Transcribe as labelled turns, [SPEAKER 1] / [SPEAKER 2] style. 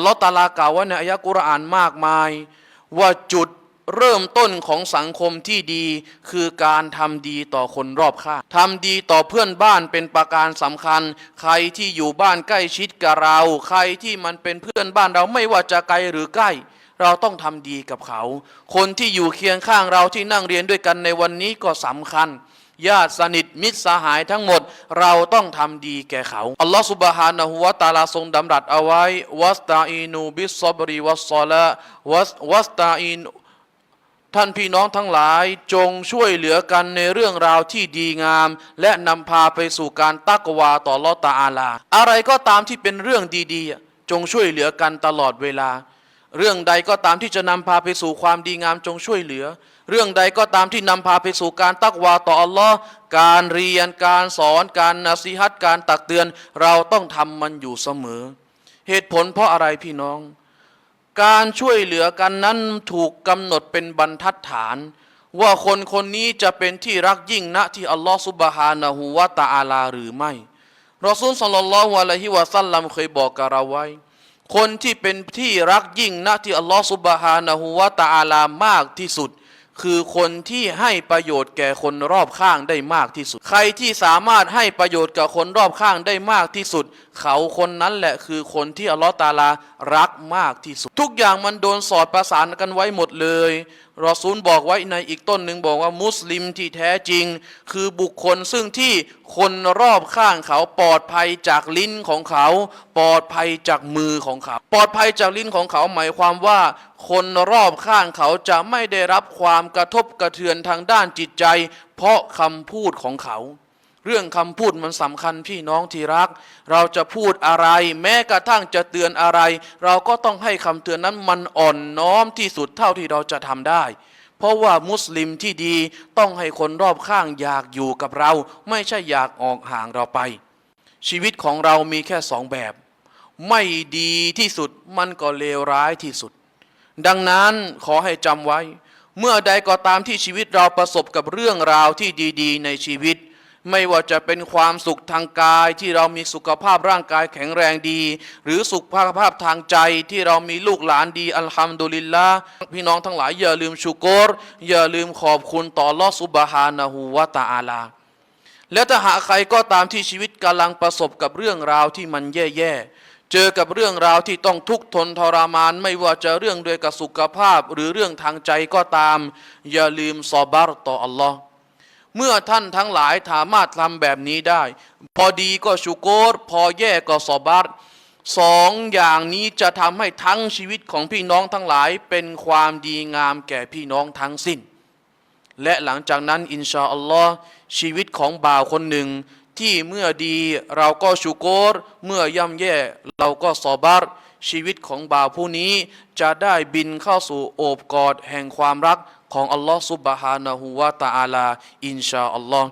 [SPEAKER 1] อัลลอฮ์ตาลากล่าวว่าในอายะกุรอานมากมาย ว่าจุดเริ่มต้นของสังคมที่ดี คือการทำดีต่อคนรอบข้างทำดีต่อเพื่อนบ้านเป็นประการสำคัญ ใครที่อยู่บ้านใกล้ชิดกับเรา ใครที่มันเป็นเพื่อนบ้านเราไม่ว่าจะไกลหรือใกล้ เราต้องทำดีกับเขา คนที่อยู่เคียงข้างเราที่นั่งเรียนด้วยกันในวันนี้ก็สำคัญ ญาติสนิทมิตรสหายทั้งหมด เราต้องทำดีแก่เขาอัลลอฮฺสุบฮานะฮูวะตาลาทรงดำรัสเอาไว้วัสตาอีนูบิสซอบรีวัสซอละวัสวัสตาอีนท่านพี่น้องทั้งหลายจงช่วยเหลือกันในเรื่องราวที่ดีงาม และนำพาไปสู่การตักวาต่อลอตาอาลา อะไรก็ตามที่เป็นเรื่องดี ๆ จงช่วยเหลือกันตลอดเวลา เรื่องใดก็ตามที่จะนำพาไปสู่ความดีงามจงช่วยเหลือ เรื่องใดก็ตามที่นำพาไปสู่การตักวาต่ออัลลอฮ์การเรียนการสอน การนาซีฮัตการตักเตือน เราต้องทำมันอยู่เสมอ เหตุผลเพราะอะไรพี่น้อง การช่วยเหลือกันนั้นถูกกำหนดเป็นบรรทัดฐาน ว่าคนคนนี้จะเป็นที่รักยิ่งณที่อัลลอฮฺสุบฮานะฮูวะตะอาลาหรือไม่รอซูลสัลลัลลอฮุอะลัยฮิวะสัลลัมเคยบอกกับเราไว้ คนที่เป็นที่รักยิ่งนะที่อัลลอฮฺสุบฮานะฮูวะตะอาลามากที่สุด คือคนที่ให้ประโยชน์แก่คนรอบข้างได้มากที่สุด ใครที่สามารถให้ประโยชน์กับคนรอบข้างได้มากที่สุด เขาคนนั้นแหละคือคนที่อัลลอฮฺตาลารักมากที่สุด ทุกอย่างมันโดนสอดประสานกันไว้หมดเลยรอซูลบอกไว้ในอีกต้นหนึ่งบอกว่ามุสลิมที่แท้จริง คือบุคคลซึ่งที่คนรอบข้างเขาปลอดภัยจากลิ้นของเขา ปลอดภัยจากมือของเขา ปลอดภัยจากลิ้นของเขาหมายความว่า คนรอบข้างเขาจะไม่ได้รับความกระทบกระเทือนทางด้านจิตใจ เพราะคำพูดของเขา เรื่องคำพูดมันสำคัญพี่น้องที่รัก เราจะพูดอะไร แม้กระทั่งจะเตือนอะไร เราก็ต้องให้คำเตือนนั้นมันอ่อนน้อมที่สุดเท่าที่เราจะทำได้ เพราะว่ามุสลิมที่ดีต้องให้คนรอบข้างอยากอยู่กับเรา ไม่ใช่อยากออกห่างเราไป ชีวิตของเรามีแค่สองแบบ ไม่ดีที่สุดมันก็เลวร้ายที่สุด ดังนั้นขอให้จำไว้ เมื่อใดก็ตามที่ชีวิตเราประสบกับเรื่องราวที่ดี ๆ ในชีวิต ไม่ว่าจะเป็นความสุขทางกายที่เรามีสุขภาพร่างกายแข็งแรงดี หรือสุขภาพทางใจที่เรามีลูกหลานดีอัลฮัมดุลิลละพี่น้องทั้งหลายอย่าลืมชูกรอย่าลืมขอบคุณต่อลอสุบฮานะฮูวะตะอาลา แล้วถ้าหากใครก็ตามที่ชีวิตกำลังประสบกับเรื่องราวที่มันแย่ๆเจอกับเรื่องราวที่ต้องทุกข์ทนทรมาน ไม่ว่าจะเรื่องด้วยกับสุขภาพหรือเรื่องทางใจก็ตาม อย่าลืมซอบาร์ต่ออัลลอฮ์ เมื่อท่านทั้งหลายสามารถทำแบบนี้ได้ พอดีก็ชูโกรพอแย่ก็ซอบาร์สองอย่างนี้จะทำให้ทั้งชีวิตของพี่น้องทั้งหลายเป็นความดีงามแก่พี่น้องทั้งสิ้น และหลังจากนั้นอินชาอัลลอฮ์ชีวิตของบ่าวคนหนึ่ง ที่เมื่อดีเราก็ชูโกรเมื่อย่ำแย่เราก็ซอบาร์ ชีวิตของบ่าวผู้นี้จะได้บินเข้าสู่โอบกอดแห่งความรักของอัลลอฮ์ซุบฮานะฮูวะตะอาลา อินชาอัลลอฮ์